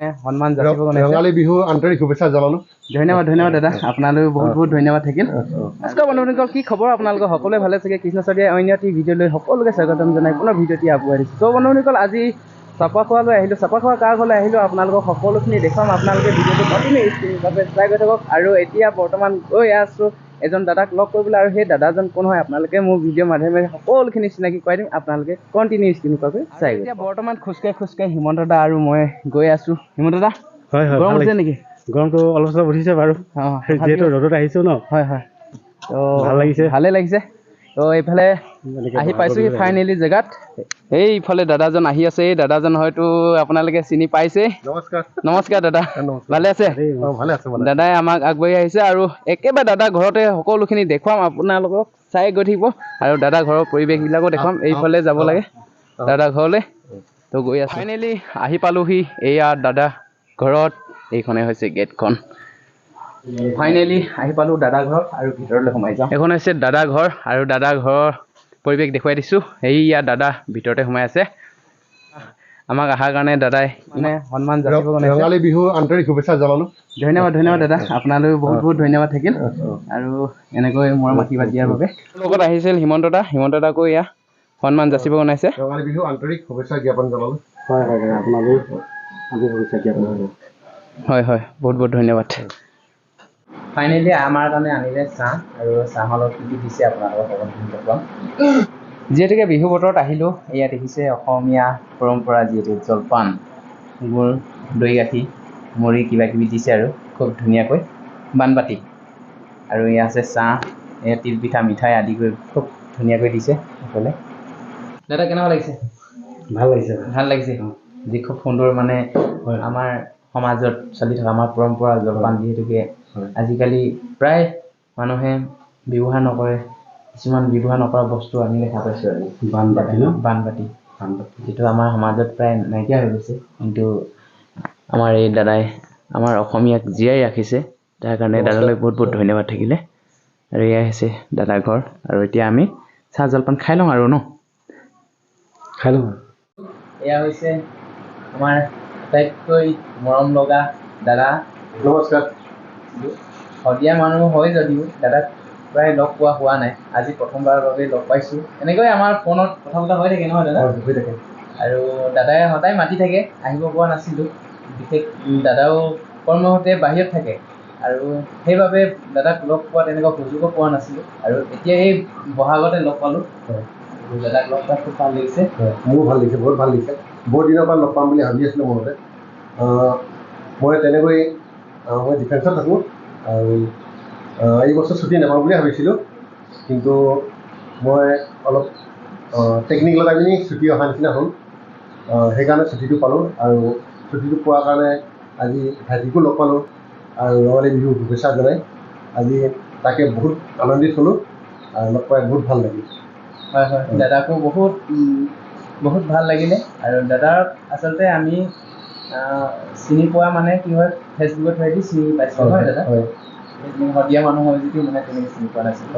সন্মান ৰঙালী বিহু আন্তৰিক শুভেচ্ছা জনালো। ধন্যবাদ ধন্যবাদ দাদা। আপোনালৈ বহুত বহুত ধন্যবাদ থাকিল। নমস্কাৰ বন্ধুসকল কি খবৰ আপোনালোকৰ? সকলোৱে ভালে চাগে? কৃষ্ণ চৰিয়া অন্য এটি ভিডিঅ' লৈ সকলোকে স্বাগতম জনাই পুনৰ ভিডিঅ'টি আগুৱাই দিছোঁ। চ' বন্ধুসকল আজি চাপা খোৱালৈ আহিলোঁ। চাপা খোৱা কাৰ ঘৰলৈ আহিলোঁ? আপোনালোকক সকলোখিনি দেখুৱাম। আপোনালোকে ভিডিঅ'টো কণ্টিনিউ স্ক্ৰীণভাৱে চাই গৈ থাকক। আৰু এতিয়া বৰ্তমান গৈ আছোঁ এজন দাদাক লগ কৰিবলৈ আৰু সেই দাদাজন কোন হয় আপোনালোকে মোৰ ভিডিঅ' মাধ্যমেৰে সকলোখিনি চিনাকি কৰাই দিম আপোনালোকে কণ্টিনিউ স্ক্ৰীণভাৱে চাই গৈ এতিয়া বৰ্তমান খোজকাঢ়ি খোজকাঢ়ি হিমন্ত দা আৰু মই গৈ আছোঁ। হিমন্ত দা হয় হয় গৰম উঠিছে। নেকি? গৰমটো অলপ চলপ উঠিছে বাৰু। যিহেতু ৰ'দত আহিছো ন। হয় হয়। তো ভাল লাগিছে। ভালে লাগিছে। তো এইফালে আহি পাইছোহি ফাইনেলি জেগাত। এই ইফালে দাদাজন আহি আছে এই দাদাজন হয়তো আপোনালোকে চিনি পাইছে। নমস্কাৰ। নমস্কাৰ দাদা। ভালে আছে? দেই, অঁ ভালে আছে মানে দাদাই আমাক আগবাঢ়ি আহিছে আৰু একেবাৰে দাদা ঘৰতে সকলোখিনি দেখুৱাম আপোনালোকক চাই গৈ থাকিব। আৰু দাদা ঘৰৰ পৰিৱেশবিলাকো দেখুৱাম এইফালে যাব লাগে। দাদা ঘৰলৈ তো গৈ আছোঁ। ফাইনেলি আহি পালোহি এয়া দাদা ঘৰত এইখনে হৈছে গেটখন। ফাইনেলি আহি পালোঁ দাদা ঘৰ আৰু ভিতৰলৈ সোমাই যাওঁ। এইখন হৈছে দাদা ঘৰ আৰু দাদা ঘৰৰ পৰিৱেশ দেখুৱাই দিছোঁ। এইয়া দাদা ভিতৰতে সোমাই আছে। আমাক অহাৰ কাৰণে দাদাই মানে সন্মান ৰঙালী বিহু আন্তৰিক শুভেচ্ছা জনালো। ধন্যবাদ ধন্যবাদ দাদা। আপোনালৈ বহুত বহুত ধন্যবাদ থাকিল। আৰু এনেকৈ মৰম আশীৰ্বাদ দিয়াৰ বাবে। লগত আহিছিল হিমন্ত দা। হিমন্ত দাকো এয়া সন্মান যাচিব জনাইছে ৰঙালী বিহু আন্তৰিক শুভেচ্ছা জ্ঞাপন জনালো। হয় হয় হয়। আপোনালৈ। হয় হয়। বহুত বহুত ধন্যবাদ। ফাইনেলি আমাৰ কাৰণে আনিলে চাহ আৰু চাহৰ লগত কি কি দিছে আপোনালোকক সকলোখিনি দেখুৱাম যিহেতুকে বিহু বতৰত আহিলোঁ এয়া দেখিছে অসমীয়া পৰম্পৰা যিহেতু জলপান গুৰ দৈ গাখীৰ মুড়ি কিবা কিবি দিছে আৰু খুব ধুনীয়াকৈ বানবাতি আৰু এয়া আছে চাহ এয়া তিলপিঠা মিঠাই আদি কৰি খুব ধুনীয়াকৈ দিছে সকলে দাদা কেনেকুৱা লাগিছে? ভাল লাগিছে। ভাল লাগিছে। যি খুব সুন্দৰ মানে। আমাৰ সমাজত চলি থকা আমাৰ পৰম্পৰা জলপান যিহেতুকে। আজিকালি প্ৰায় মানুহে ব্যৱহাৰ নকৰে কিছুমান ব্যৱহাৰ নকৰা বস্তু আমি দেখা পাইছোঁ আৰু বানবাতি ন? বানবাতি বানবাতি যিটো আমাৰ সমাজত প্ৰায় নাইকিয়া হৈ গৈছে। কিন্তু আমাৰ এই দাদাই আমাৰ অসমীয়াক জীয়াই ৰাখিছে। তাৰ কাৰণে দাদালৈ বহুত বহুত ধন্যবাদ থাকিলে। আৰু এয়াই হৈছে দাদাৰ ঘৰ। আৰু এতিয়া আমি চাহ জলপান খাই লওঁ আৰু ন? খাই লওঁ। আৰু। এয়া হৈছে আমাৰ আটাইতকৈ মৰম লগা দাদা। নমস্কাৰ। শদিয়া মানুহ হয় যদিও দাদাক প্ৰায় লগ পোৱা হোৱা নাই। আজি প্ৰথমবাৰৰ বাবে লগ পাইছোঁ। এনেকৈ আমাৰ ফোনত কথা পতা হৈ থাকে নহয় দাদা? হৈ থাকে। আৰু দাদাই সদায় মাতি থাকে আহিব পৰা নাছিলোঁ। বিশেষ দাদাও কৰ্মসূত্ৰে বাহিৰত থাকে। আৰু সেইবাবে দাদাক লগ পোৱা তেনেকুৱা সুযোগো পোৱা নাছিলোঁ। আৰু এতিয়া এই বহাগতে লগ পালোঁ। দাদাক লগ পাই খুব ভাল লাগিছে। মোৰো ভাল লাগিছে বহুত ভাল লাগিছে। বহুত দিনৰ পৰা লগ পাম বুলি ভাবি আছিলোঁ মনতে। মই তেনেকৈ মই ডিফেন্সত থাকোঁ আৰু এই বছৰ ছুটি নাপাম বুলি ভাবিছিলোঁ। কিন্তু মই অলপ টেকনিকেল এটা পিনি ছুটি অহা নিচিনা হ'ল। সেইকাৰণে ছুটিটো পালোঁ। আৰু ছুটিটো পোৱাৰ কাৰণে আজি ভাইটিকো লগ পালোঁ। আৰু ৰঙালী বিহু শুভেচ্ছা জনাই। আজি তাকে বহুত আনন্দিত হ'লোঁ। আৰু লগ পাই বহুত ভাল লাগিল। হয় হয়। দাদাকো বহুত বহুত ভাল লাগিলে। আৰু দাদাক আচলতে আমি চিনি পোৱা মানে কি হয় ফেচবুকত থ্ৰুৱেদি চিনি পাইছোঁ হয় দাদা? শদিয়া মানুহ হয় যদিও মানে তেনেকৈ চিনি পোৱা নাছিলোঁ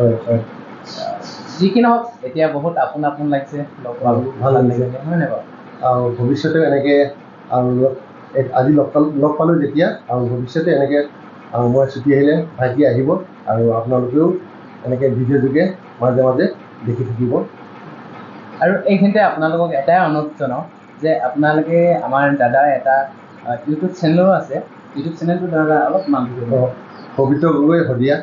যি কি নহওক এতিয়া বহুত আপোন আপোন লাগিছে লগ পালোঁ ভাল লাগিছে। হয় নাই বাৰু? আৰু ভৱিষ্যতেও এনেকৈ আৰু আজি লগ পালোঁ লগ পালোঁ যেতিয়া আৰু ভৱিষ্যতে এনেকৈ আৰু মই ছুটি আহিলে ভাইটি আহিব আৰু আপোনালোকেও এনেকৈ ভিডিঅ' যোগে মাজে মাজে দেখি থাকিব। আৰু এইখিনিতে আপোনালোকক এটাই অনুৰোধ জনাওঁ যে আপোনালোকে আমাৰ দাদাৰ এটা ইউটিউব চেনেলো আছে ইউটিউব চেনেলটো দাদা অলপ অ, পবিত্ৰ গগৈ শদিয়া।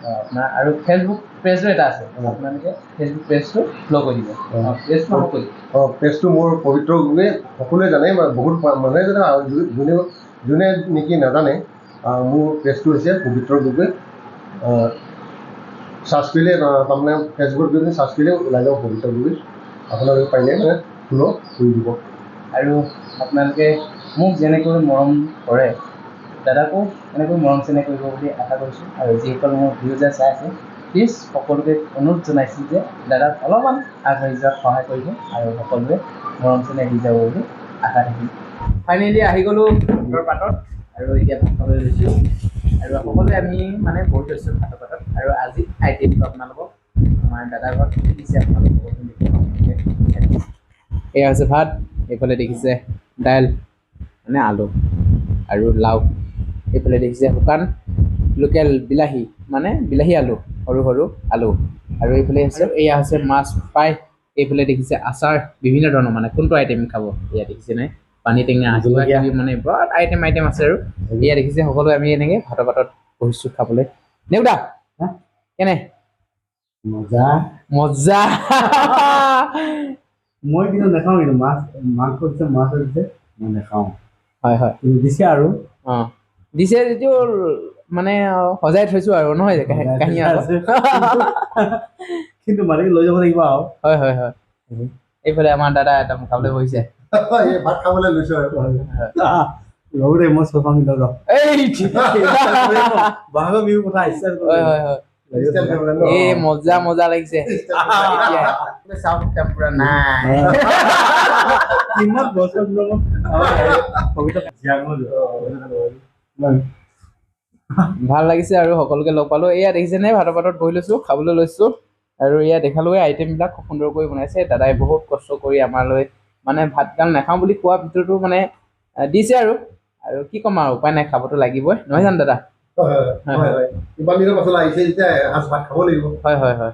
অ, আপোনাৰ আৰু ফেচবুক পেজো এটা আছে। আপোনালোকে ফেচবুক পেজটো ফ'ল' কৰি দিব। পেজটো অঁ পেজটো মোৰ পবিত্ৰ গগৈ সকলোৱে জানে বহুত মানুহে জানে আৰু যোনে যোনে নেকি নাজানে মোৰ পেজটো হৈছে পবিত্ৰ গগৈ। চাৰ্চ কৰিলে তাৰমানে ফেচবুকত গৈ পিনে চাৰ্চ কৰিলে ওলাই যাব পবিত্ৰ গগৈ। আপোনালোকে পাৰিলে মানে ফ'ল' কৰি দিব। আৰু আপোনালোকে মোক যেনেকৈ মৰম কৰে দাদাকো এনেকৈ মৰম চেনেহ কৰিব বুলি আশা কৰিছোঁ। আৰু যিসকল মোৰ ভিউজাৰ চাই আছে প্লিজ সকলোকে অনুৰোধ জনাইছোঁ যে দাদাক অলপমান আগবাঢ়ি যোৱাত সহায় কৰিব আৰু সকলোৱে মৰম চেনেহ দি যাব বুলি আশা থাকিল। ফাইনেলি আহি গ'লোঁ পাতত আৰু এতিয়া ভাত খাবলৈ লৈছোঁ। আৰু সকলোৱে আমি মানে বহি লৈছোঁ ভাতৰ পাতত। আৰু আজি আইটেমটো আপোনালোকক আমাৰ দাদাৰ ঘৰত দিছে আপোনালোকক। এয়া হৈছে ভাত এইফালে দেখিছে দাইল মানে আলু আৰু লাও। এইফালে দেখিছে শুকান লোকেল বিলাহী মানে বিলাহী আলু সৰু সৰু আলু। আৰু এইফালে আছে এয়া হৈছে মাছ ফ্ৰাই। এইফালে দেখিছে আচাৰ বিভিন্ন ধৰণৰ মানে কোনটো আইটেম খাব? এয়া দেখিছে নাই? পানী টেঙা কিবা কিবি মানে বহুত আইটেম আইটেম আছে আৰু। এয়া দেখিছে সকলোৱে আমি এনেকৈ ভাতৰ পাতত বহিছোঁ খাবলৈ। নেওদা হা? কেনে? মজা। মজা। মই কিন্তু নাখাওঁ কিন্তু মাছ মাংস দিছে মাছ দিছে মই নাখাওঁ। হয় হয়। দিছে আৰু। অঁ। দিছে যদিও মানে সজাই থৈছোঁ আৰু নহয় কাহিনী। কিন্তু মালিকে লৈ যাব লাগিব আৰু। হয় হয় হয়। এইফালে আমাৰ দাদা একদম খাবলৈ বহিছে। ভাত খাবলৈ লৈছোঁ আৰু। ৰ'ব দেই মই চফা বহাগৰ বিহু কথা আহিছে হয় হয় হয়। এই মজা মজা লাগিছে। কিমান বছৰ ভাল লাগিছে আৰু সকলোকে লগ পালোঁ। এয়া দেখিছেনে? ভাতৰ পাতত বহি লৈছোঁ খাবলৈ লৈছোঁ। আৰু এয়া দেখালোঁ আইটেমবিলাক খুব সুন্দৰকৈ বনাইছে। দাদাই বহুত কষ্ট কৰি আমালৈ মানে ভাতগাল নাখাওঁ বুলি কোৱা ভিতৰতো মানে দিছে আৰু। আৰু কি ক'ম আৰু উপায় নাই খাবতো লাগিবই। নহয় জানো দাদা? হয় হয়। হয় হয়। ইমান দিনৰ পাছত আহিছে যেতিয়া এসাঁজ ভাত খাব লাগিব। হয় হয় হয়।